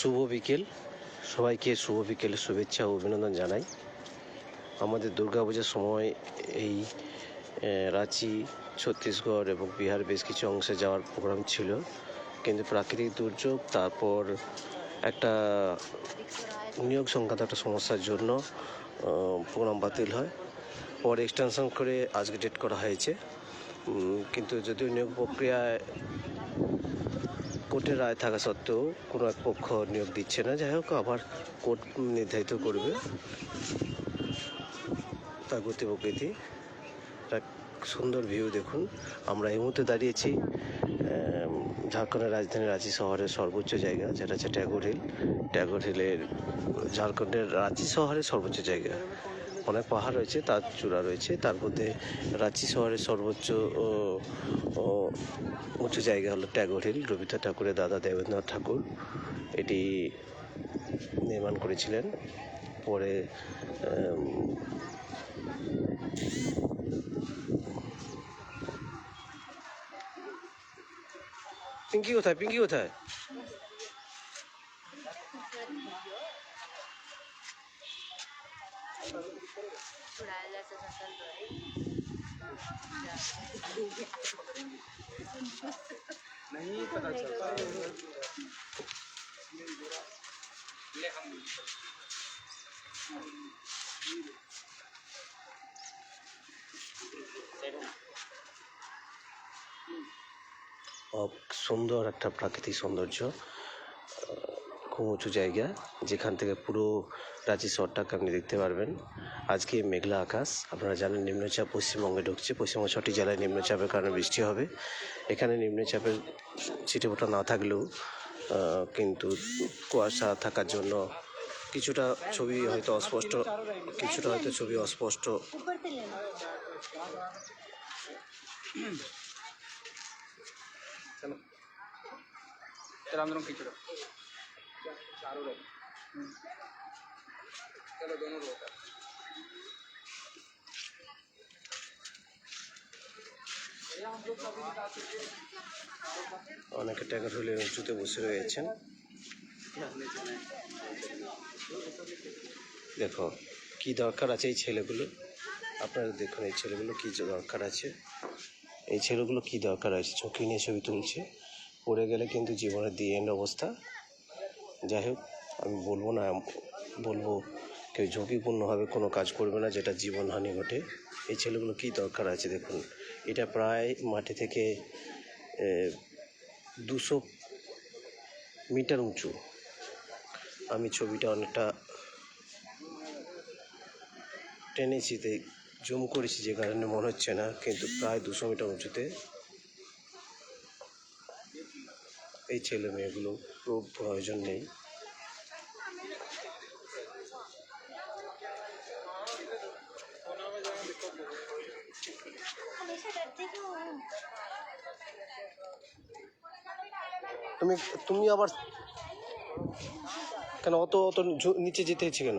শুভ বিকেল। সবাইকে শুভ বিকেলের শুভেচ্ছা ও অভিনন্দন জানাই। আমাদের দুর্গাপূজার সময় এই রাঁচি, ছত্তিশগড় এবং বিহার বেশ কিছু অংশে যাওয়ার প্রোগ্রাম ছিল। কিন্তু প্রাকৃতিক দুর্যোগ, তারপর একটা নিয়োগ সংক্রান্ত একটা সমস্যার জন্য প্রোগ্রাম বাতিল হয়। পরে এক্সটেনশন করে আজকে ডেট করা হয়েছে। কিন্তু যদিও নিয়োগ প্রক্রিয়ায় কোর্টের রায় থাকা সত্ত্বেও কোনো এক পক্ষ নিয়োগ দিচ্ছে না। যাই হোক, আবার কোর্ট নির্ধারিত করবে তার গতি প্রকৃতি সুন্দর ভিউ দেখুন। আমরা এই মুহূর্তে দাঁড়িয়েছি ঝাড়খণ্ডের রাজধানী রাঁচি শহরের সর্বোচ্চ জায়গা, যেটা হচ্ছে ট্যাগর হিল। ট্যাগর হিলের ঝাড়খণ্ডের রাঁচি শহরের সর্বোচ্চ জায়গা। অনেক পাহাড় রয়েছে, তার চূড়া রয়েছে, তার মধ্যে রাঁচি শহরের সর্বোচ্চ উঁচু জায়গা হলো ট্যাগর হিল রবীন্দ্রনাথ ঠাকুরের দাদা দেবেন্দ্রনাথ ঠাকুর এটি নির্মাণ করেছিলেন পরে পিঙ্কি কোথায় পিঙ্কি কোথায় Thank you. जा सकता है नहीं पता चलता ले हम অ- সুন্দর একটা প্রাকৃতিক সৌন্দর্য আহ, খুব উঁচু জায়গা যেখান থেকে পুরো রাঁচি শহরটাকে আপনি দেখতে পারবেন আজকে মেঘলা আকাশ আপনারা জানেন নিম্নচাপ পশ্চিমবঙ্গে ঢুকছে পশ্চিমবঙ্গ ছটি জেলায় নিম্নচাপের কারণে বৃষ্টি হবে এখানে নিম্নচাপের ছিটেফোঁটা না থাকলেও আহ, কিন্তু কুয়াশা থাকার জন্য কিছুটা ছবি হয়তো অস্পষ্ট কিছুটা হয়তো ছবি অস্পষ্ট चलो चलो अंदरों खींचो चारों लोग चलो दोनों लोग অনেকে ট্যাগার হলে উঁচুতে বসে রয়েছেন দেখো কি দরকার আছে এই ছেলেগুলো আপনারা দেখুন এই ছেলেগুলো কি দরকার আছে এই ছেলেগুলো কি দরকার আছে চোখে নিয়ে ছবি তুলছে পড়ে গেলে কিন্তু জীবনের দিয়ে এন্ড অবস্থা যাই হোক, আমি বলব না, বলব কেউ ঝুঁকিপূর্ণভাবে কোনো কাজ করবে না যেটা জীবনহানি ঘটে। এই ছেলেগুলো কি দরকার আছে দেখুন, এটা প্রায় মাটি থেকে দুশো মিটার উঁচু। আমি ছবিটা অনেকটা টেনেছি জুম করেছি যে কারণে মনে হচ্ছে না, কিন্তু প্রায় দুশো মিটার উঁচুতে এই ছেলে মেয়েগুলো প্রয়োজন নেই। তুমি তুমি আবার কেন, অত অত নিচে যেতে হচ্ছে কেন?